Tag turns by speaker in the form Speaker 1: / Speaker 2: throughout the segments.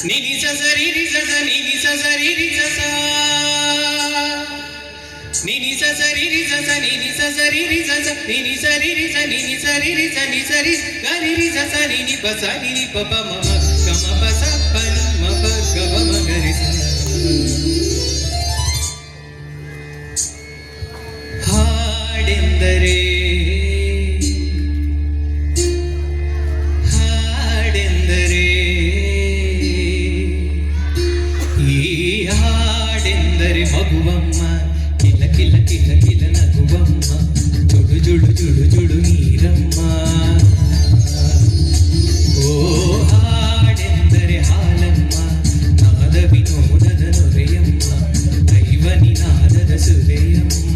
Speaker 1: నిధి సరి నిధి సరి నిధి సరి నిధి సరి నిధి సరి నిధి సరి నిధి సరి గరి నిధి సరి ని బస ని పప మమ గమ బస పని మప గమ మగరి ಹಾಡೆಂದರೆ Pennsylvania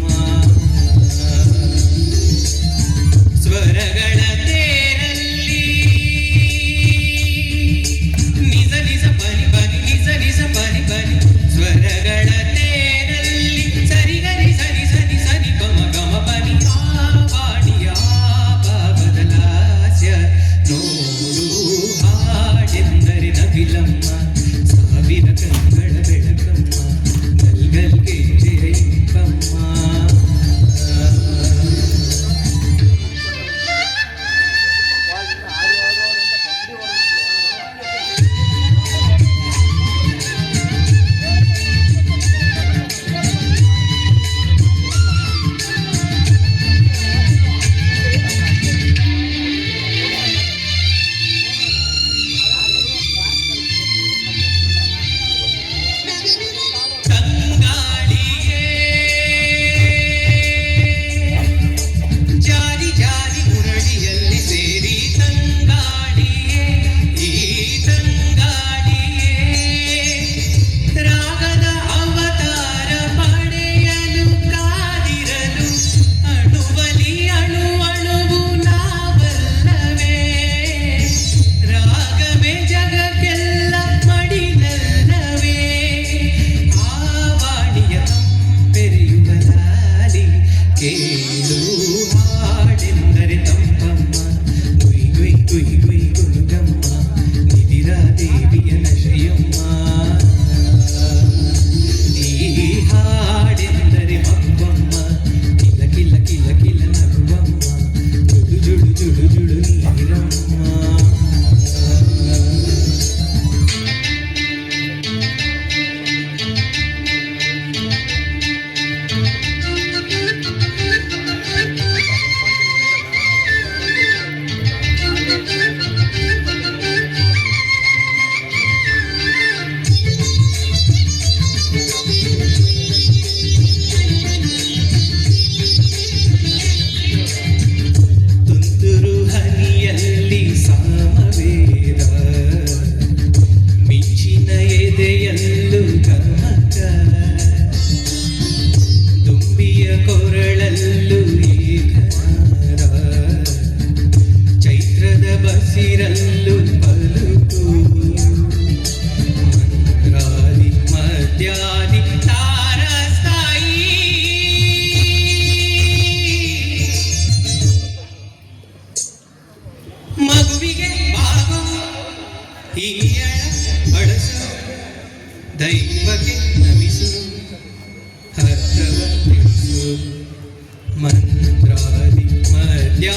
Speaker 1: ಅಡಸ ದೈವಕ್ಕೆ ನಮಿಸು ಹರವ ಮನ್ರಾದಿ ಮರ್ಯಾ